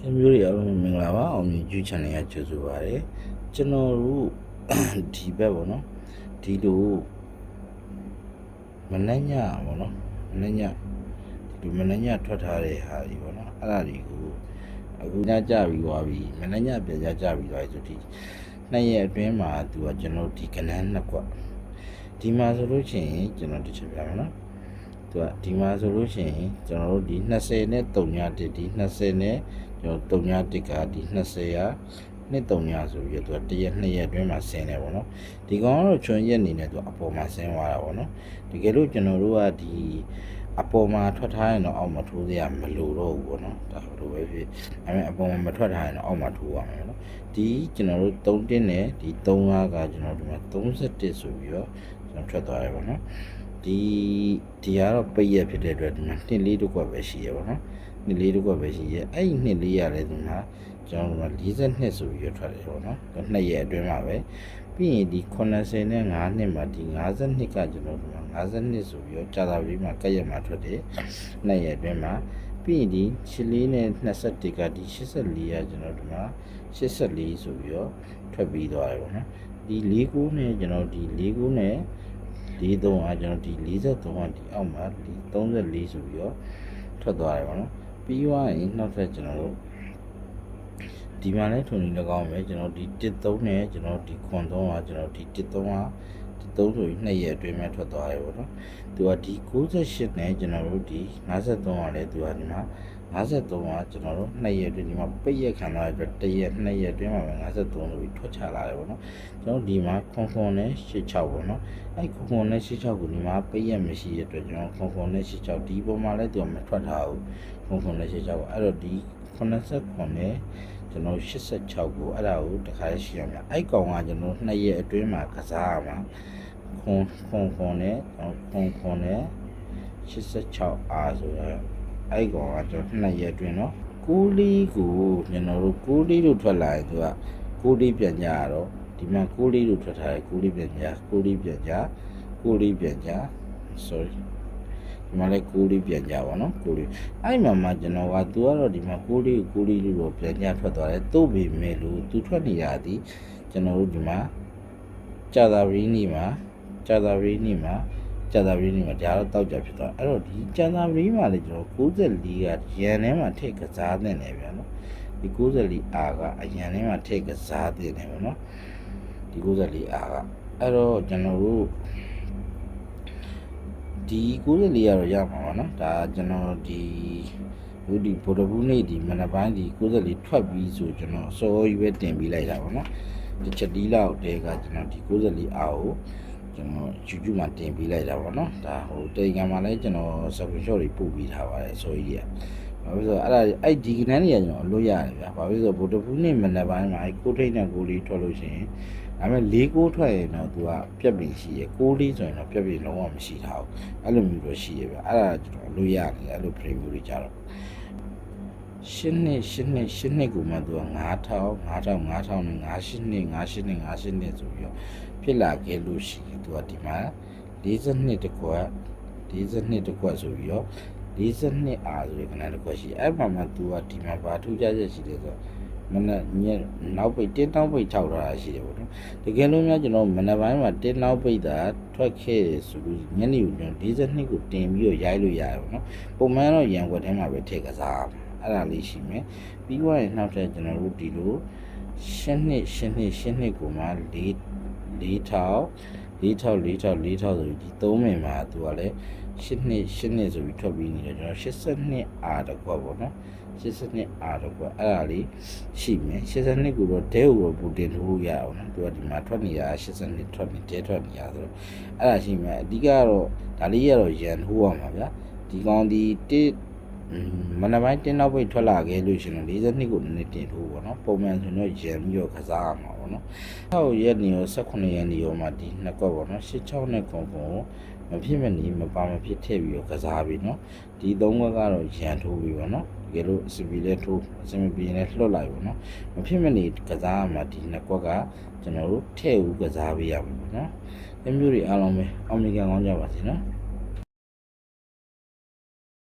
ကဲမျိုးတွေအားလုံးမင်္ဂလာပါအောင်မြင် YouTube channel ကကြိုဆိုပါရစေကျွန်တော်တို့ဒီဘက်ပေါ့နော်ဒီလိုမနှညပေါ့နော်မနှညဒီလိုမနှညထွက်ထားတဲ့ဟာဒီပေါ့နော်အဲ့ဒါတွေကိုအခုညကြပြီးသွားပြီမနှညပြန်ကြကြပြီးသွားပြီဆိုဒီနှစ်ရက်အတွင်းမှာသူကကျွန်တော်ဒီကနန်းနှစ်ကွက်ဒီမှာဆိုလို့ရှိရင်ကျွန်တော်တစ်ချက်ပြမယ်နော် သူကဒီမှာဆိုလို့ရှိရင်ကျွန်တော်တို့ဒီ20နဲ့3ညတစ်ဒီ20နဲ့ကျွန်တော်3ညတစ်ကဒီ20ရာနှစ်3ညဆိုပြီးတော့သူက1ရက်2ရက်အတွင်းမှာဆင်းတယ်ပေါ့နော်ဒီကောင်ကတော့ချွန်ရက်အနေနဲ့သူအပေါ်မှာဆင်းသွားတာပေါ့နော်တကယ်လို့ကျွန်တော်တို့ကဒီအပေါ်မှာထွက်ထားရင်တော့အောက်မှာထိုးစရာမလိုတော့ဘူးပေါ့နော်ဒါလိုပဲဖြစ်ဒါပေမဲ့အပေါ်မှာမထွက်ထားရင်တော့အောက်မှာထိုးရမှာပေါ့နော်ဒီကျွန်တော်တို့3တင်းနဲ့ဒီ3ကကျွန်တော်တို့ဒီမှာ31ဆိုပြီးတော့ကျွန်တော်ထွက်သွားတယ်ပေါ့နော် ဒီဒီကတော့ပိတ်ရက်ဖြစ်တဲ့အတွက်ဒီမှာနှစ်လေးတစ်ခွက်ပဲရှိရပါတော့နှစ်လေးတစ်ခွက်ပဲရှိရအဲ့ဒီနှစ်လေးရတယ်ဒီမှာကျွန်တော်တို့42ဆိုပြီးရထွက်တယ်ပေါ့နော်နှစ်ရက်အတွင်းမှာပဲပြီးရင်ဒီ80နဲ့5နှစ်မှာဒီ52ကကျွန်တော်တို့52ဆိုပြီးတော့ကြာသာပြီးမှကက်ရက်မှာထွက်တယ်နှစ်ရက်အတွင်းမှာပြီးရင်ဒီ84နဲ့21ကဒီ84ကကျွန်တော်တို့မှာ84ဆိုပြီးတော့ထွက်ပြီးသွားတယ်ပေါ့နော်ဒီ49နဲ့ကျွန်တော်ဒီ49 နဲ့43ကကျွန်တော်ဒီ43ကဒီအောက်မှာဒီ34ဆိုပြီးတော့ထွက်သွားတယ်ပေါ့နော်ပြီးသွားရင်နောက်ထပ်ကျွန်တော်တို့ဒီမှာလည်းထုံနေ၎င်းပဲကျွန်တော်ဒီ13နဲ့ကျွန်တော်ဒီခွန်3ကကျွန်တော်ဒီ13က ဒီ3ဆိုပြီး2ရက်အတွင်းမှာထွက်သွားတယ်ပေါ့နော်သူကဒီ68နဲ့ကျွန်တော်တို့ဒီ53ကလည်းသူကဒီမှာ53ကကျွန်တော်တို့2ရက်အတွင်းဒီမှာပိတ်ရက်ခံသွားတဲ့အတွက်1ရက်2ရက်အတွင်းမှာပဲ53လို့ထွက်ချလာတယ်ပေါ့နော်ကျွန်တော်ဒီမှာခွန်ခွန်နဲ့86ပေါ့နော်အဲ့ခွန်ခွန်နဲ့86ကိုဒီမှာပိတ်ရက်မရှိတဲ့အတွက်ကျွန်တော်ခွန်ခွန်နဲ့86ဒီပုံမှာလည်းသူကမထွက်ထားဘူးခွန်ခွန်နဲ့86ကိုအဲ့တော့ဒီ 89နဲ့ကျွန်တော်86ကိုအဲ့ဒါကိုတခါရှိရမှာအဲ့ကောင်ကကျွန်တော်2ရက်အတွင်းမှာကစားရမှာခွန်ခွန်ခွန်နဲ့ခွန်ခွန်နဲ့ 86အားဆိုတော့အဲ့ကောင်ကကျွန်တော်နှစ်ရက်အတွင်းနော်ကိုးလေးကိုကျွန်တော်တို့ကိုးလေးတို့ထွက်လာရင်သူကကိုးလေးပြန်ကြရတော့ဒီမှာကိုးလေးတို့ထွက်ထားတယ်ကိုးလေးပြန်ကြကိုးလေးပြန်ကြကိုးလေးပြန်ကြ sorry ဒီမှာလည်းကိုးလေးပြန်ကြပါတော့ကိုးလေးအဲ့မှာမှကျွန်တော်ကသူကတော့ဒီမှာကိုးလေးကိုကိုးလေးလို့ပြန်ကြထွက်သွားတယ်သို့ပေမဲ့လို့သူထွက်နေရသည်ကျွန်တော်တို့ဒီမှာကြာသာပရင်းနေမှာကြာသာပရင်းနေမှာကြာသာပရီးနေမှာဒါတော့တောက်ကြဖြစ်သွားအဲ့တော့ဒီကြာသာပရီးမှာလေကျွန်တော်94ကရန်ထဲမှာထည့်ကစားတဲ့နေဗျာနော်ဒီ94အာကအရန်ထဲမှာထည့်ကစားတဲ့နေဗျာနော်ဒီ94အာကအဲ့တော့ကျွန်တော်တို့ ဒီ94ကတော့ရမှာပါနော်ဒါကျွန်တော်ဒီဟိုဒီဗိုလ်တဘူးနေ့ဒီမနက်ပိုင်းဒီ94ထွက်ပြီးဆိုကျွန်တော်စောကြီးပဲတင်ပြီးလိုက်တာပါနော်ဒီချက်ဒီလောက်တဲကကျွန်တော်ဒီ94အာကိုကျွန်တော် YouTube မှာတင်ပေးလိုက်တာပေါ့နော်ဒါဟိုတေဂံမှာလည်းကျွန်တော် screenshot တွေပို့ပေးထားပါတယ်ဆိုကြီးကဘာဖြစ်လို့အဲ့ဒါအဲ့ဒီကနန်းတွေကကျွန်တော်အလို့ရတယ်ဗျာဘာဖြစ်လို့ဗိုလ်တပူးနေ့မနက်ပိုင်းမှာအဲ့ကိုထိတ်နဲ့ကိုလေးထွက်လို့ရှိရင် ဒါပေမဲ့၄ကိုထွက်ရင်တော့သူကပြက်ပြီးရှိရယ်ကိုလေးဆိုရင်တော့ပြက်ပြီးလုံးဝမရှိထားဘူးအဲ့လိုမျိုးတော့ရှိရဗျာအဲ့ဒါကျွန်တော်အလို့ရတယ်အဲ့လို frame တွေကြတော့ရှင်းနှစ်ရှင်းနှစ်ရှင်းနှစ်ကိုမှသူက9000 9000 9000နဲ့98နှစ်98နှစ်98နှစ်ဆိုပြီးတော့ဖြစ်လာခဲ့လို့ရှိရင်သူကဒီမှာ42တကွက်42တကွက်ဆိုပြီးတော့42အာဆိုတဲ့ခဏတစ်ခွက်ရှိအဲ့မှာမှသူကဒီမှာဘာထူးခြားချက်ရှိတယ်ဆိုတော့ မနက်ညနောက်ပိတ်တင်းတောင်းပိတ်6ထားတာရှိတယ်ပေါ့နော်တကယ်လို့များကျွန်တော်မနက်ပိုင်းမှာတင်းနောက်ပိတ်တာထွက်ခဲ့ဆိုလို့ညနေကိုကျွန်တော်42ကိုတင်ပြီးတော့ရိုက်လို့ရတယ်ပေါ့နော်ပုံမှန်တော့ရန်ွက်ထဲမှာပဲထည့်ကစားအဲ့ဒါလေးရှိမယ်ပြီးသွားရင်နောက်ထပ်ကျွန်တော်တို့ဒီလိုရှင်းနှစ်ရှင်းနှစ်ရှင်းနှစ်ကိုမှ4 4ထောက်4ထောက်4ထောက်4ထောက်ဆိုပြီးဒီ3မိနစ်မှာသူကလည်း 8နှစ်8နှစ်ဆိုပြီးထွက်ပြီးနေတယ်ကျွန်တော်82အာတကွာပေါ့နော်82အာတကွာအဲ့ဒါလေးရှိမယ်82ကိုတော့ဒဲကိုတော့ပူတင်ထိုးလို့ရအောင်နော်သူကဒီမှာထွက်နေတာ82ထွက်နေဒဲထွက်နေတာဆိုတော့အဲ့ဒါရှိမယ်အဓိကတော့ဒါလေးရတော့ရန်ထိုးရမှာဗျာဒီကောင်ဒီတစ်မနက်ပိုင်းတင်းနောက်ပိတ်ထွက်လာခဲ့လို့ရှင်တော့42ကိုနည်းနည်းတင်ထိုးပေါ့နော်ပုံမှန်ဆိုတော့ရန်ပြီးတော့ကစားရမှာပေါ့နော်6ရက်နေရော18ရက်နေရောမှာဒီနှစ်ကွက်ပေါ့နော်86နဲ့ခုံခုံ မဖြစ်မနေမပါမဖြစ်ထည့်ပြီးတော့ကစားပြီနော်ဒီသုံးကွက်ကတော့ရန်ထိုးပြီပေါ့နော်တကယ်လို့အစပီလဲထိုးအစမပီလဲလွတ်လိုက်ပေါ့နော်မဖြစ်မနေကစားရမှာဒီနှစ်ကွက်ကကျွန်တော်တို့ထည့်ဦးကစားပေးရမှာပေါ့နော်အမျိုးတွေအားလုံးပဲအောင်မြင်ကောင်းကြပါစေနော်